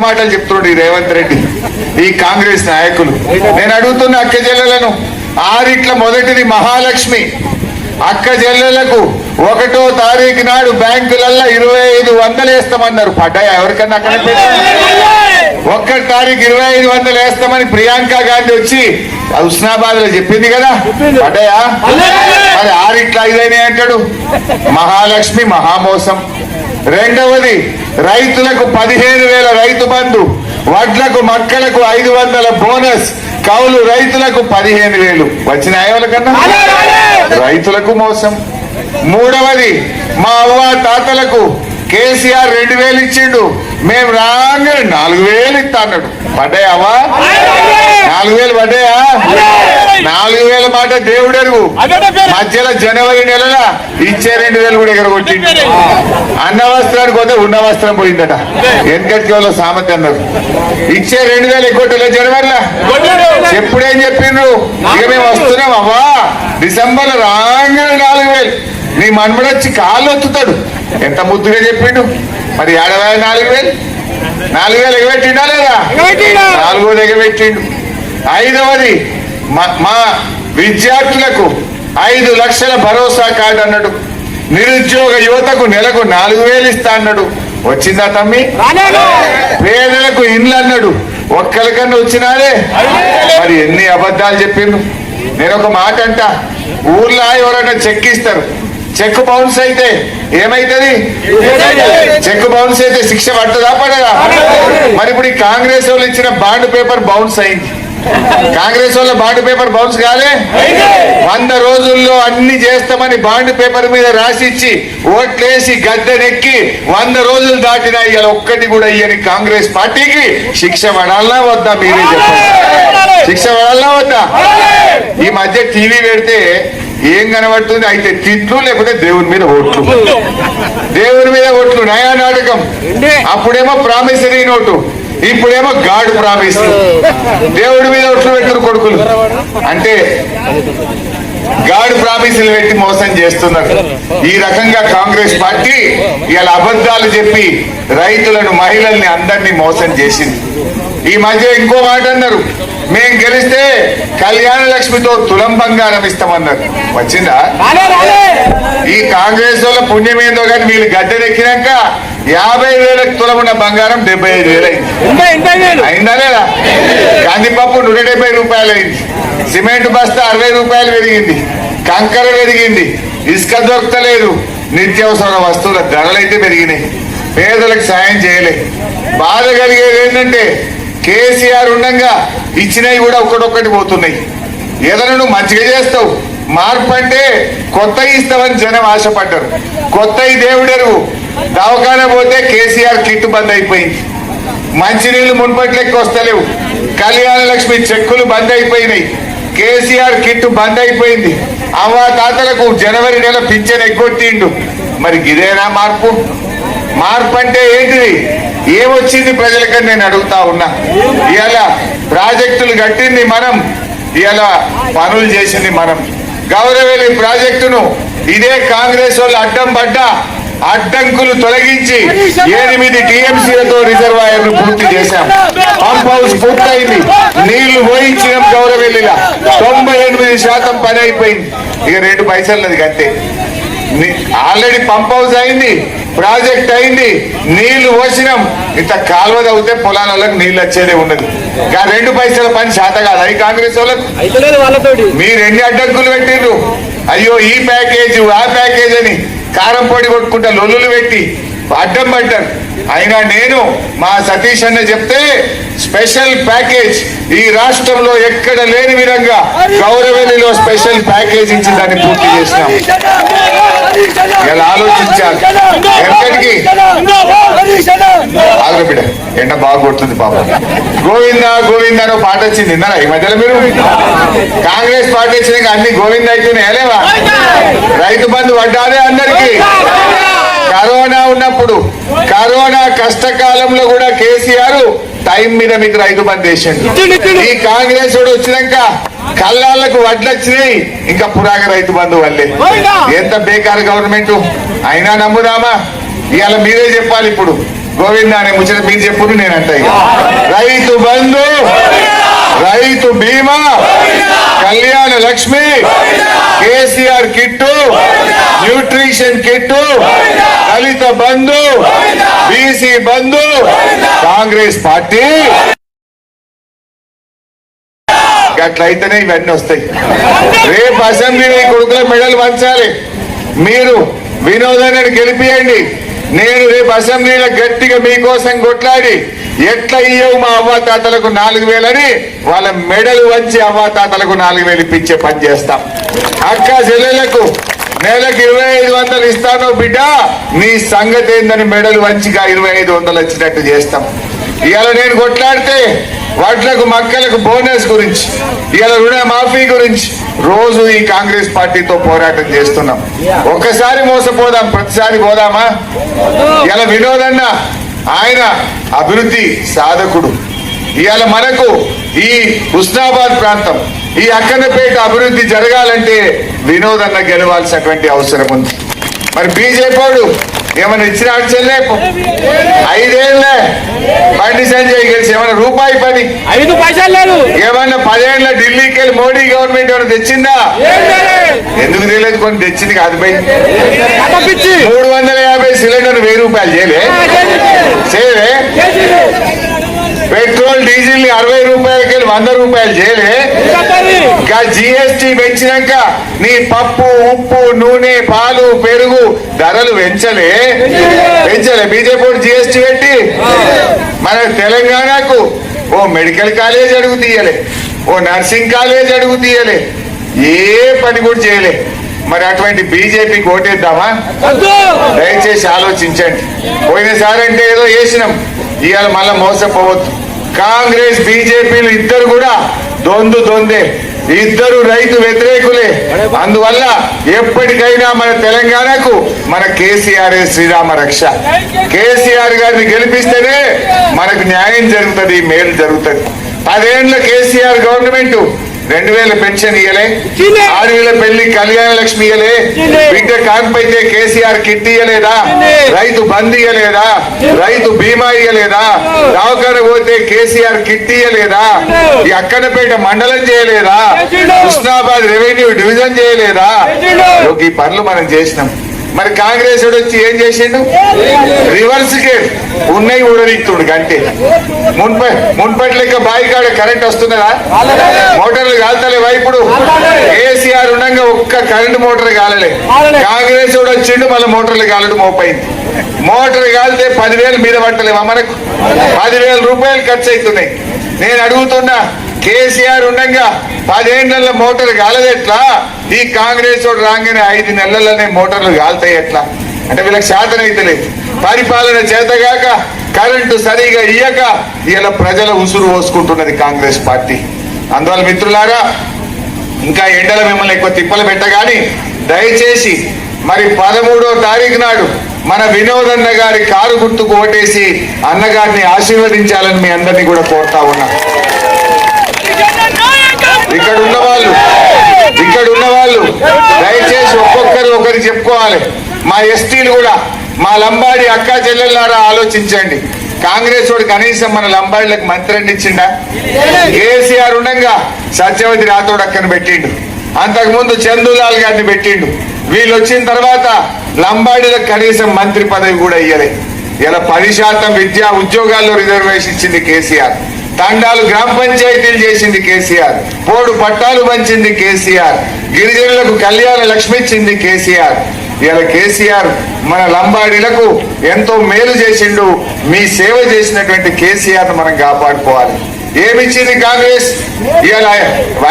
మాటలు చెప్తుండ్రు ఈ రేవంత్ రెడ్డి ఈ కాంగ్రెస్ నాయకులు. నేను అడుగుతున్న అక్క చెల్లెలను ఆరిట్ల మొదటిది మహాలక్ష్మి. అక్క చెల్లెలకు ఒకటో తారీఖు నాడు బ్యాంకులల్లో ఇరవై ఐదు వందలు వేస్తామన్నారు. పడ్డాయా? ఎవరికన్నా అక్కడ ఒక్క తారీఖు ఇరవై ఐదు వందలు వేస్తామని ప్రియాంక గాంధీ వచ్చి హుస్నాబాద్లో చెప్పింది కదా. పడ్డాయా? మరి ఆరిట్ల ఐదైనా అంటాడు. మహాలక్ష్మి మహామోసం. రెండవది రైతులకు పదిహేను వేల రైతు బంధు వడ్లకు మక్కలకు ఐదు వందల బోనస్ కౌలు రైతులకు పదిహేను వేలు. వచ్చిన ఎవరికన్నా? రైతులకు మోసం. మూడవది మా అవ్వ తాతలకు కేసీఆర్ రెండు వేలు ఇచ్చిండు. మేము రాగానే నాలుగు వేలు ఇస్తా అన్నాడు. పడ్డాయావా నాలుగు వేలు పడ్డాయా? నాలుగు వేల మాట దేవుడెరుగు మధ్యలో జనవరి నెలల ఇచ్చే రెండు వేలు కూడా ఎగరగొట్టిండు. అన్న వస్త్రానికి పోతే ఉన్న వస్త్రం పోయిందట. వెనకటికి వాళ్ళు సామెత అన్నారు. ఇచ్చే రెండు వేలు ఎగ్గొట్టలే జనవరిలో. ఎప్పుడేం చెప్పిండ్రు? ఇక మేము వస్తున్నాం అవ్వా. డిసెంబర్ రాగానే నాలుగు వేలు. నీ మన్మడొచ్చి కాళ్ళు ఒత్తుతాడు. ఎంత ముద్దుగా చెప్పిండు? మరి ఏడవేల నాలుగు వేలు? నాలుగు వేలు ఎగబెట్టిండా లేదా? నాలుగోది ఎగబెట్టిండు. ఐదవది మా- మా విద్యార్థులకు ఐదు లక్షల భరోసా కార్డు అన్నాడు. నిరుద్యోగ యువతకు నెలకు నాలుగు వేలు ఇస్తా అన్నాడు. వచ్చిందా తమ్మి? పేదలకు ఇండ్లు అన్నాడు. ఒక్కరికన్నా వచ్చినారే మరి ఎన్ని అబద్ధాలు చెప్పిండు నేను ఒక మాట అంట. ఊర్లో ఎవరైనా చెక్ ఇస్తారు. చెక్ బౌన్స్ అయితే ఏమైతుంది? చెక్ బౌన్స్ అయితే శిక్ష పడుతుందా పడదా. మరి ఇప్పుడు ఈ కాంగ్రెస్ వాళ్ళు ఇచ్చిన బాండ్ పేపర్ బౌన్స్ అయింది. కాంగ్రెస్ వాళ్ళ బాండ్ పేపర్ బౌన్స్ కాలే. వంద రోజుల్లో అన్ని చేస్తామని బాండ్ పేపర్ మీద రాసిచ్చి ఓట్లేసి గద్దెనెక్కి వంద రోజులు దాటినా ఇవాళ ఒక్కటి కూడా ఇయ్యని కాంగ్రెస్ పార్టీకి శిక్ష పడాలనా వద్దా మీరే చెప్పండి. శిక్ష పడాలనా వద్దా? ఈ మధ్య టీవీ పెడితే ఏం కనబడుతుంది? అయితే తిట్లు లేకపోతే దేవుని మీద ఓట్లు. దేవుని మీద ఓట్లు. నయా నాటకం అప్పుడేమో ప్రామిసరీ నోటు. ఇప్పుడేమో గాడ్ ప్రామిస్ దేవుడి మీద ఒట్లు పెట్టిన కొడుకులు. అంటే గాడ్ ప్రామిసులు పెట్టి మోసం చేస్తున్నారు ఈ రకంగా కాంగ్రెస్ పార్టీ ఇలా అబద్ధాలు చెప్పి రైతులను మహిళల్ని అందరినీ మోసం చేసింది. ఈ మధ్య ఇంకో మాట అన్నారు. మేం గెలిస్తే కళ్యాణ లక్ష్మితో తులం బంగారం ఇస్తామన్నారు. వచ్చిందా? ఈ కాంగ్రెస్ వాళ్ళ పుణ్యం ఏందో కానీ వీళ్ళు గద్దెనెక్కినాక యాభై వేలకు తులమున్న బంగారం డెబ్బై ఐదు వేలు అయింది. అయిందా లేదా? కందిపప్పు నూట డెబ్బై రూపాయలు అయింది. సిమెంట్ బస్తా అరవై రూపాయలు పెరిగింది. కంకర పెరిగింది. ఇసుక దొరకలేదు. నిత్యావసర వస్తువుల ధరలు అయితే పెరిగినాయి. పేదలకు సాయం చేయలే. బాధ కలిగేది ఏంటంటే కేసీఆర్ ఉండగా ఇచ్చినవి కూడా ఒకటొక్కటి పోతున్నాయి. ఏదైనా నువ్వు మంచిగా చేస్తావు. మార్పు అంటే కొత్త ఇస్తావని జనం ఆశపడ్డారు. కొత్త దేవుడెరువు దవాఖాన పోతే కేసీఆర్ కిట్టు బంద్ అయిపోయింది. మంచినీళ్ళు మున్పటి లెక్క వస్తలేవు కళ్యాణ లక్ష్మి చెక్కులు బంద్ అయిపోయినాయి. కేసీఆర్ కిట్టు బంద్ అయిపోయింది. అవ్వ తాతలకు జనవరి నెల పింఛన్ ఎగ్గొట్టిండు. మరి ఇదేనా మార్పు? మార్పు అంటే ఏంటిది? ఏమొచ్చింది ప్రజలకని నేను అడుగుతా ఉన్నా. ఇవాళ ప్రాజెక్టులు కట్టింది మనం ఇవాళ పనులు చేసింది మనం. గౌరవేలి ప్రాజెక్టును ఇదే కాంగ్రెస్ వాళ్ళు అడ్డం పడ్డా అడ్డంకులు తొలగించి ఎనిమిది టీఎంసీలతో రిజర్వాయర్ను పూర్తి చేశాం. పంప్ హౌస్ పూర్తయింది. నీళ్ళు పోయించినాం గౌరవెల్లిలా. తొంభై ఎనిమిది శాతం పని అయిపోయింది. ఇక రెండు పైసలు అంతే ఆల్రెడీ పంప్ హౌస్ అయింది. ప్రాజెక్ట్ అయింది నీళ్ళు పోసినాం. ఇంత కాలువ తవ్వితే పొలాలకు నీళ్ళు వచ్చేదే ఉన్నది ఇంకా రెండు పైసల పని శాత కాదు. అది కాంగ్రెస్ వాళ్ళకు. మీరు ఎన్ని అడ్డంకులు పెట్టిండ్రు అయ్యో ఈ ప్యాకేజ్ ఆ ప్యాకేజ్ అని కారం పొడి కొట్టుకుంటా లొల్లులు పెట్టి అడ్డం పడ్డారు. అయినా నేను మా సతీష్ అన్న చెప్తే స్పెషల్ ప్యాకేజ్ ఈ రాష్ట్రంలో ఎక్కడ లేని విధంగా గౌరవెల్లిలో స్పెషల్ ప్యాకేజ్ ఇచ్చి దాన్ని పూర్తి చేసినాం. ఇలా ఆలోచించాలి. ఎక్కడికి ఆగ్ర బిడ్డ ఎండ బాగా కొడుతుంది పాప. గోవింద గోవింద అని పాట వచ్చింది. విన్నారా? ఈ మధ్యలో మీరు? కాంగ్రెస్ పార్టీ వచ్చినాక అన్ని గోవింద అయితేనే వేలేవా రైతు బంధు పడ్డాలే అందరికి. కరోనా ఉన్నప్పుడు కరోనా కష్టకాలంలో కూడా కేసీఆర్ టైం మీద మీకు రైతు బంధు వేసిండు. ఈ కాంగ్రెస్ వాడు వచ్చినాక కళ్ళాలకు వడ్లు వచ్చినాయి ఇంకా పురాగ రైతు బంధు వల్లే. ఎంత బేకార్ గవర్నమెంట్? అయినా నమ్ముదామా? ఇవాళ మీరే చెప్పాలి ఇప్పుడు. గోవింద అనే ముచ్చట మీరు చెప్పుడు నేను అంటా ఇక. రైతు Bandhu Rythu Bima Kalyana Lakshmi KCR kit nutrition kit Dalitha Bandhu BC Bandhu Congress party. అట్లయితేనే ఇవన్నీ వస్తాయి. రేపు అసెంబ్లీ కొడుకుల మెడలు పంచాలి మీరు వినోదాన్ని గెలిపియండి. నేను రేపు అసెంబ్లీలో గట్టిగా మీకోసం కొట్లాడి ఎట్లా ఇయ్యవు మా అవ్వాతాతలకు నాలుగు వేలని వాళ్ళ మెడలు వంచి అవ్వాతాతలకు నాలుగు వేలు ఇప్పించే పని చేస్తాం. అక్క చెల్లెలకు నెలకు ఇరవై ఐదు వందలు ఇస్తాను బిడ్డ? నీ సంగతి ఏందని మెడలు మంచిగా ఇరవై ఐదు వందలు వచ్చినట్టు చేస్తాం. ఇవాళ నేను కొట్లాడితే వడ్లకు మక్కలకు బోనస్ గురించి ఇవాళ రుణ మాఫీ గురించి రోజు ఈ కాంగ్రెస్ పార్టీతో పోరాటం చేస్తున్నాం. ఒక్కసారి మోసపోదాం ప్రతిసారి పోదామా? ఇలా వినోదన్న ఆయన అభివృద్ధి సాధకుడు. ఇవాళ మనకు ఈ హుస్నాబాద్ ప్రాంతం ఈ అక్కన్నపేట అభివృద్ధి జరగాలంటే వినోదన్న గెలవాల్సినటువంటి అవసరం ఉంది. మరి బీజేపీ వాడు ఏమైనా ఇచ్చినాడు చెల్లే? ఐదేళ్ళే బండి సంజయ్ గెలిచి ఏమైనా రూపాయి పని? ఐదు పైసలు లేదు. ఏమన్నా పదేళ్ళ ఢిల్లీకి వెళ్ళి మోడీ గవర్నమెంట్ ఏమైనా తెచ్చిందా. ఎందుకు తెలియదు కొన్ని తెచ్చింది కాదు పోయి. మూడు వందల యాభై సిలిండర్ వెయ్యి రూపాయలు చేయలే చేయలే పెట్రోల్ డీజిల్ని అరవై రూపాయలకి వెళ్ళి వంద రూపాయలు చేయలే. జిఎస్టి పెంచినాక నీ పప్పు ఉప్పు నూనె పాలు పెరుగు ధరలు పెంచలే. పెంచలే. బీజేపీ జిఎస్టి పెట్టి. మన తెలంగాణకు ఓ మెడికల్ కాలేజ్ అడుగు తీయలే. ఓ నర్సింగ్ కాలేజ్ అడుగు తీయలే. ఏ పని కూడా చేయలే. మరి అటువంటి బీజేపీకి ఓటేద్దామా. దయచేసి ఆలోచించండి. పోయినసారి అంటే ఏదో చేసినాం. ఇవాళ మళ్ళా మోసపోవద్దు. కాంగ్రెస్ బీజేపీలు ఇద్దరు కూడా దొందు దొందే. ఇద్దరు రైతు వ్యతిరేకులే. అందువల్ల ఎప్పటికైనా మన తెలంగాణకు మన కేసీఆర్ శ్రీరామ రక్ష. కేసీఆర్ గారిని గెలిపిస్తేనే మనకు న్యాయం జరుగుతుంది మేలు జరుగుతుంది. పదేండ్ల కేసీఆర్ గవర్నమెంట్ రెండు వేల పెన్షన్ ఇయ్యలే. ఇచ్చింది. ఆరు వేల పెళ్ళి కళ్యాణ లక్ష్మి ఇయ్యలే. బిడ్డ కాకపోతే కేసీఆర్ కిట్ ఇయ్యలేదా. రైతు బంద్ ఇయ్యలేదా? రైతు బీమా ఇయ్యలేదా? దవాఖాన పోతే కేసీఆర్ కిట్ ఇయ్యలేదా? ఈ అక్కనపేట మండలం చేయలేదా. కృష్ణాబాద్ రెవెన్యూ డివిజన్ చేయలేదా. ఈ పనులు మనం చేసినాం. మరి కాంగ్రెస్ వచ్చి ఏం చేసిండు? రివర్స్ గేర్ ఉన్నాయి ఊడరిక్తుడు గంటే మున్పై మున్పటి లెక్క బావి కాడ కరెంట్ వస్తున్నదా మోటార్లు కాలుతలేవా ఇప్పుడు? కేసీఆర్ ఉండగా ఒక్క కరెంట్ మోటార్ కాలలే. కాంగ్రెస్ కూడా వచ్చిండు మళ్ళీ మోటార్లు కాలడం మోపైంది. మోటార్ కాలితే పదివేలు మీద పట్టలేమా మనకు? పదివేల రూపాయలు ఖర్చు అవుతున్నాయి నేను అడుగుతున్నా కేసీఆర్ ఉండగా పదేళ్ళ కాలేదు కాలదెట్లా ఈ కాంగ్రెస్ వాడు రాగానే ఐదు నెలలనే మోటార్లు కాలుతాయి ఎట్లా? అంటే వీళ్ళకి శాతం అయితే లేదు. పరిపాలన చేతగాక కరెంటు సరిగా ఇయ్యక ఇలా ప్రజల ఉసురు పోసుకుంటున్నది కాంగ్రెస్ పార్టీ. అందువల్ల మిత్రులారా ఇంకా ఎండల మిమ్మల్ని ఎక్కువ తిప్పలు పెట్టగాని దయచేసి మరి పదమూడో తారీఖు నాడు మన వినోదన్న గారి కారు గుర్తుకు ఓటేసి అన్నగారిని ఆశీర్వదించాలని మీ అందరినీ కూడా కోరుతా ఉన్నా. ఇక్కడ ఉన్న వాళ్ళు ఇక్కడ ఉన్న వాళ్ళు దయచేసి ఒక్కొక్కరు ఒకరు చెప్పుకోవాలి. మా ఎస్టీలు కూడా మా లంబాడి అక్క చెల్లెళ్ళారా ఆలోచించండి. కాంగ్రెస్ వాడు కనీసం మన లంబాడిలకు మంత్రి ఇచ్చిండా? కేసీఆర్ ఉండగా సత్యవతి రాథోడ్ అక్కను పెట్టిండు. అంతకుముందు చందులాల్ గారిని పెట్టిండు. వీళ్ళు వచ్చిన తర్వాత లంబాడీలకు కనీసం మంత్రి పదవి కూడా ఇయ్యలే. ఇలా పది శాతం విద్యా ఉద్యోగాల్లో రిజర్వేషన్ ఇచ్చింది కేసీఆర్. తండాలు గ్రామ పంచాయతీలు చేసింది కేసీఆర్. పోడు పట్టాలు పంచింది కేసీఆర్. గిరిజనులకు కళ్యాణ లక్ష్మి ఇచ్చింది కేసీఆర్. ఇలా కేసీఆర్ మన లంబాడీలకు ఎంతో మేలు చేసిండు. మీ సేవ చేసినటువంటి కేసీఆర్ మనం కాపాడుకోవాలి. ఏమిచ్చింది కాంగ్రెస్? ఇలా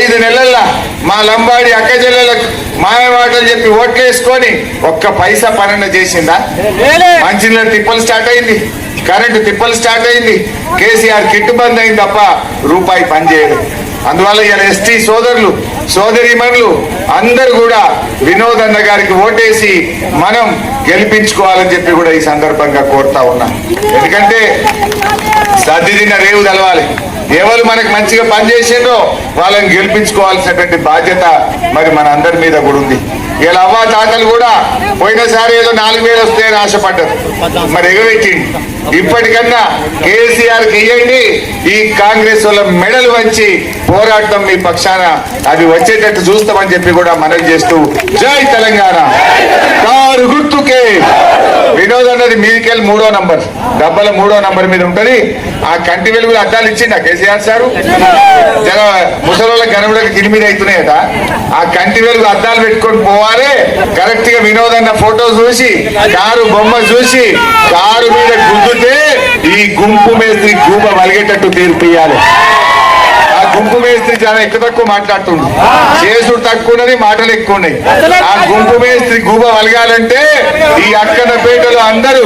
ఐదు నెలల్లో మా లంబాడి అక్క చెల్లెలకు మాయ మాటలు చెప్పి ఓట్లేసుకొని ఒక్క పైసా పనన్న చేసిందా. మంచినీళ్ళ తిప్పలు స్టార్ట్ అయింది. కరెంటు తిప్పలు స్టార్ట్ అయింది. కేసీఆర్ కిట్ బంద్ అయింది తప్ప రూపాయి పనిచేయదు అందువల్ల ఇలా ఎస్టీ సోదరులు సోదరిమణులు అందరూ కూడా వినోద్ అన్న గారికి ఓటేసి మనం గెలిపించుకోవాలని చెప్పి కూడా ఈ సందర్భంగా కోరుతా ఉన్నా. ఎందుకంటే సర్దిదిన రేవు తెలవాలి. ఎవరు మనకు మంచిగా పనిచేసిండ్రో వాళ్ళని గెలిపించుకోవాల్సినటువంటి బాధ్యత మరి మన అందరి మీద కూడా ఉంది. ఇలా అవ్వ తాతలు కూడా పోయినసారి ఏదో నాలుగు వేలు వస్తాయని ఆశపడ్డారు. మరి ఎగబెట్టింది ఇప్పటికన్నా కేసీఆర్కి ఇయ్యండి ఈ కాంగ్రెస్ వాళ్ళ మెడలు వంచి పోరాటం మీ పక్షాన అది వచ్చేటట్టు చూస్తామని చెప్పి కూడా మనవి చేస్తూ జై తెలంగాణ. కారు గుర్తుకే. వినోద్ అన్నది మీదికెళ్ళి మూడో నంబర్. డబ్బల మూడో నంబర్ మీద ఉంటది. ఆ కంటి వెలుగులు అద్దాలు ఇచ్చిండ కేసీఆర్ సారు. జర ముసలోళ్ళ కనబడక కిడి మీద అవుతున్నాయట. ఆ కంటి వెలుగు అద్దాలు పెట్టుకొని పోవాలి. కరెక్ట్గా వినోద్ అన్న ఫోటో చూసి కారు బొమ్మ చూసి కారు మీద గుద్దుతే ఈ గుంపు మేస్త్రి గూబ వలిగేటట్టు తీర్పు ఇయ్యాలి గుంపు మేస్త్రి చాలా ఎక్కువ తక్కువ మాట్లాడుతుంది చేసుడు తక్కువ ఉన్నది మాటలు ఎక్కువ ఉన్నాయి ఆ గుంపు మేస్త్రి గూబ వలగాలంటే ఈ అక్కన పేటలో అందరూ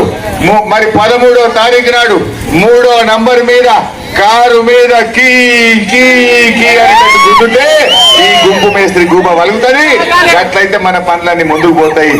మరి పదమూడో తారీఖు నాడు మూడో నంబర్ మీద కారు మీద కీ కీ కీ అనేటట్టు గుద్దుతే ఈ గుంపు మేస్త్రి గూబ వలుగుతుంది. అట్లయితే మన పనులన్నీ ముందుకు పోతాయి.